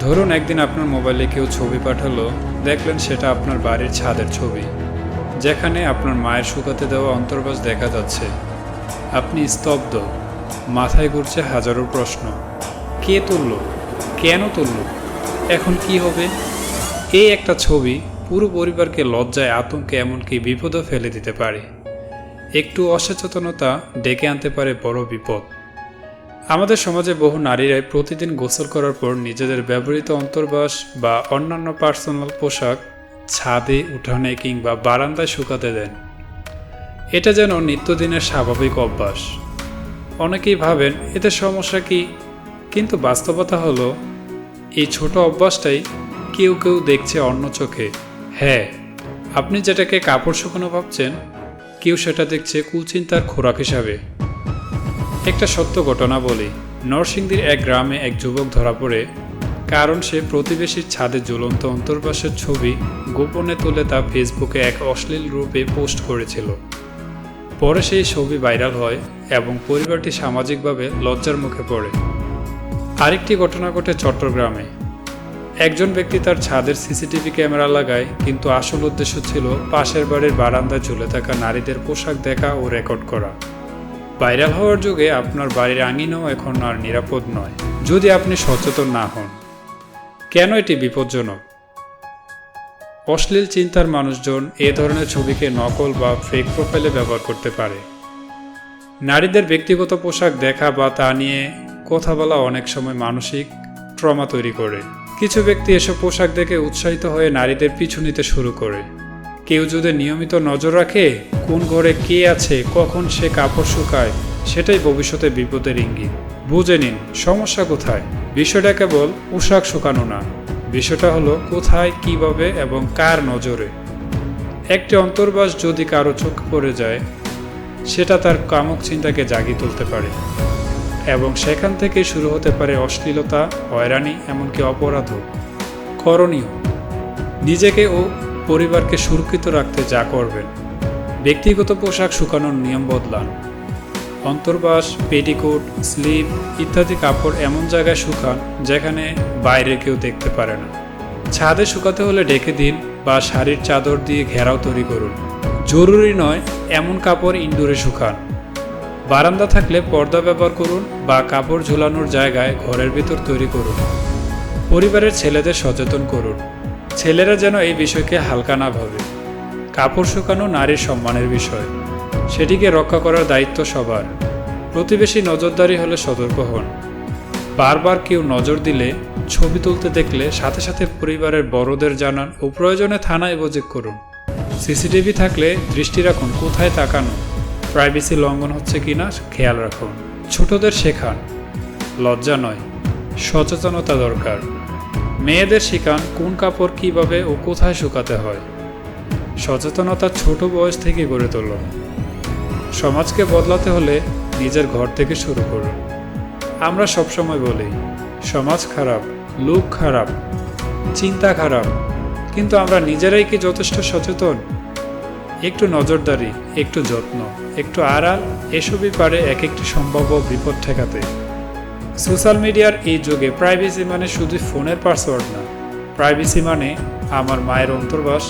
ধরুন একদিন আপনার মোবাইলে কেউ ছবি পাঠালো, দেখলেন সেটা আপনার বাড়ির ছাদের ছবি, যেখানে আপনার মায়ের শুকাতে দেওয়া অন্তর্বাস দেখা যাচ্ছে। আপনি স্তব্ধ, মাথায় ঘুরছে হাজারো প্রশ্ন। কে তুলল? কেন তুলল? এখন কি হবে? এই একটা ছবি পুরো পরিবারকে লজ্জায় আতঙ্কে এমনকি বিপদও ফেলে দিতে পারে। একটু অসচেতনতা ডেকে আনতে পারে বড় বিপদ। আমাদের সমাজে বহু নারীরাই প্রতিদিন গোসল করার পর নিজেদের ব্যবহৃত অন্তর্বাস বা অন্যান্য পার্সোনাল পোশাক ছাদে, উঠানে কিংবা বারান্দায় শুকাতে দেন। এটা যেন নিত্যদিনের স্বাভাবিক অভ্যাস। অনেকেই ভাবেন, এতে সমস্যা কি? কিন্তু বাস্তবতা হলো, এই ছোট অভ্যাসটাই কেউ কেউ দেখছে অন্য চোখে। হ্যাঁ আপনি যেটাকে কাপড় শুকানো ভাবছেন, কেউ সেটা দেখছে কুচিন্তার খোরাক হিসাবে। একটা সত্য ঘটনা বলি। নরসিংদীর এক গ্রামে এক যুবক ধরা পড়ে। কারণ সে প্রতিবেশীর ছাদে ঝুলন্ত অন্তর্বাসের ছবি গোপনে তুলে তা ফেসবুকে এক অশ্লীল রূপে পোস্ট করেছিল। পরে সেই ছবি ভাইরাল হয় এবং পরিবারটি সামাজিকভাবে লজ্জার মুখে পড়ে। আরেকটি ঘটনা ঘটে চট্টগ্রামে। একজন ব্যক্তি তার ছাদের সিসিটিভি ক্যামেরা লাগায়, কিন্তু আসল উদ্দেশ্য ছিল পাশের বাড়ির বারান্দায় ঝুলে থাকা নারীদের পোশাক দেখা ও রেকর্ড করা। ভাইরাল হওয়ার যুগে আপনার বাড়ির আঙিনাও এখন আর নিরাপদ নয়। যদি আপনি সচেতন না হন, কেন এটি বিপজ্জনক? অশ্লীল চিন্তার মানুষজন এ ধরনের ছবিকে নকল বা ফেক প্রোফাইলে ব্যবহার করতে পারে। নারীদের ব্যক্তিগত পোশাক দেখা বা তা নিয়ে কথা বলা অনেক সময় মানসিক ট্রমা তৈরি করে। কিছু ব্যক্তি এসব পোশাক দেখে উৎসাহিত হয়ে নারীদের পিছু নিতে শুরু করে। কেউ যদি নিয়মিত নজর রাখে কোন ঘরে কে আছে, কখন সে কাপড় শুকায়, সেটাই ভবিষ্যতে বিপদের ইঙ্গিত। বুঝে নিন, সমস্যা কোথায়? বিষয়টা কেবল পোশাক শুকানো না। বিষয়টা হলো কোথায়, কীভাবে এবং কার নজরে। একটি অন্তর্বাস যদি কারও চোখ পড়ে যায়, সেটা তার কামক চিন্তাকে জাগিয়ে তুলতে পারে। এবং সেখান থেকে শুরু হতে পারে অশ্লীলতা, হয়রানি, এমনকি অপরাধও। করণীয়, নিজেকে ও পরিবারকে সুরক্ষিত রাখতে যা করবেন ব্যক্তিগত পোশাক শুকানোর নিয়ম বদলান। অন্তর্বাস, পেটিকোট, স্লিপ ইত্যাদি কাপড় এমন জায়গায় শুকান যেখানে বাইরে কেউ দেখতে পারে না। ছাদে শুকাতে হলে ডেকে দিন বা শাড়ির চাদর দিয়ে ঘেরাও তৈরি করুন। জরুরি নয় এমন কাপড় ইনডোরে শুকান। বারান্দা থাকলে পর্দা ব্যবহার করুন বা কাপড় ঝোলানোর জায়গায় ঘরের ভিতর তৈরি করুন। পরিবারের ছেলেদের সচেতন করুন। ছেলেরা যেন এই বিষয়কে হালকা না ভাবে। কাপড় শুকানো নারীর সম্মানের বিষয়। সেটিকে রক্ষা করার দায়িত্ব সবার। প্রতিবেশী নজরদারি হলে সতর্ক হন। বারবার কেউ নজর দিলে, ছবি তুলতে দেখলে সাথে সাথে পরিবারের বড়দের জানান ও প্রয়োজনে থানায় অভিযোগ করুন। সিসিটিভি থাকলে দৃষ্টি রাখুন কোথায় তাকানো। প্রাইভেসি লঙ্ঘন হচ্ছে কিনা খেয়াল রাখুন। ছোটদের শেখান। লজ্জা নয়। সচেতনতা দরকার। মেয়েদের শেখান কোন কাপড় কীভাবে ও কোথায় শুকাতে হয়? সচেতনতা ছোট বয়স থেকে গড়ে তুলুন সমাজকে বদলাতে হলে নিজের ঘর থেকে শুরু করুন। আমরা সবসময় বলি, সমাজ খারাপ, লোক খারাপ, চিন্তা খারাপ, কিন্তু আমরা নিজেরাই কি যথেষ্ট সচেতন? একটু নজরদারি, একটু যত্ন, একটু আড়াল, এসবই পারে এক একটি সম্ভাব্য বিপদ ঠেকাতে। সোশ্যাল মিডিয়ার এই যুগে প্রাইভেসি মানে শুধু ফোনের পাসওয়ার্ড না। প্রাইভেসি মানে আমার মায়ের অন্তর্বাস,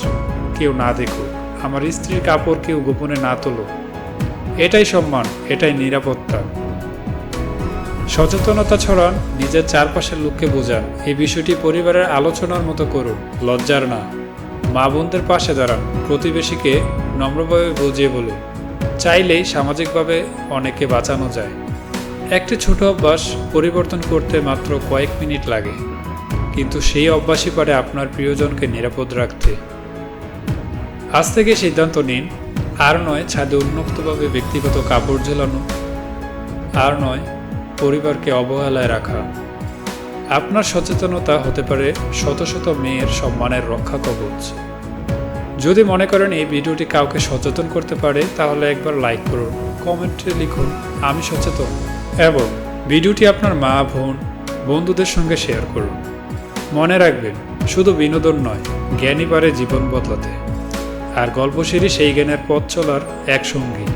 কেউ না দেখুক, আমার স্ত্রীর কাপড় কেউ গোপনে না তোলো এটাই সম্মান, এটাই নিরাপত্তা। সচেতনতা ছড়ান, নিজের চারপাশের লোককে বোঝান, এই বিষয়টি পরিবারের আলোচনার মতো করুন, লজ্জার না। মা বোনদের পাশে দাঁড়ান, প্রতিবেশীকে নম্রভাবে বুঝিয়ে বলুন। চাইলেই সামাজিকভাবে অনেকে বাঁচানো যায়। একটি ছোট অভ্যাস পরিবর্তন করতে মাত্র কয়েক মিনিট লাগে, কিন্তু সেই অভ্যাসই পারে আপনার প্রিয়জনকে নিরাপদ রাখতে। আজ থেকে সিদ্ধান্ত নিন, আর নয় ছাদে উন্মুক্তভাবে ব্যক্তিগত কাপড় ঝোলানো, আর নয় পরিবারকে অবহেলায় রাখা। আপনার সচেতনতা হতে পারে শত শত মেয়ের সম্মানের রক্ষা কবচ। যদি মনে করেন এই ভিডিওটি কাউকে সচেতন করতে পারে, তাহলে একবার লাইক করুন, কমেন্টে লিখুন, আমি সচেতন। এবং ভিডিওটি আপনার মা, বোন, বন্ধুদের সঙ্গে শেয়ার করুন। মনে রাখবেন, শুধু বিনোদন নয়, জ্ঞানই পারে জীবন বদলাতে। আর গল্পশিরি সেই জ্ঞানের পথ চলার এক সঙ্গী।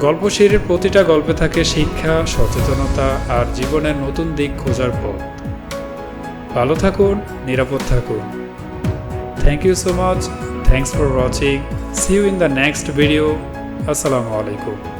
গল্পশিরির প্রতিটা গল্পে থাকে শিক্ষা, সচেতনতা আর জীবনের নতুন দিক খোঁজার পথ। ভালো থাকুন, নিরাপদ থাকুন। Thank you so much thanks for watching see you in the next video আসসালামু আলাইকুম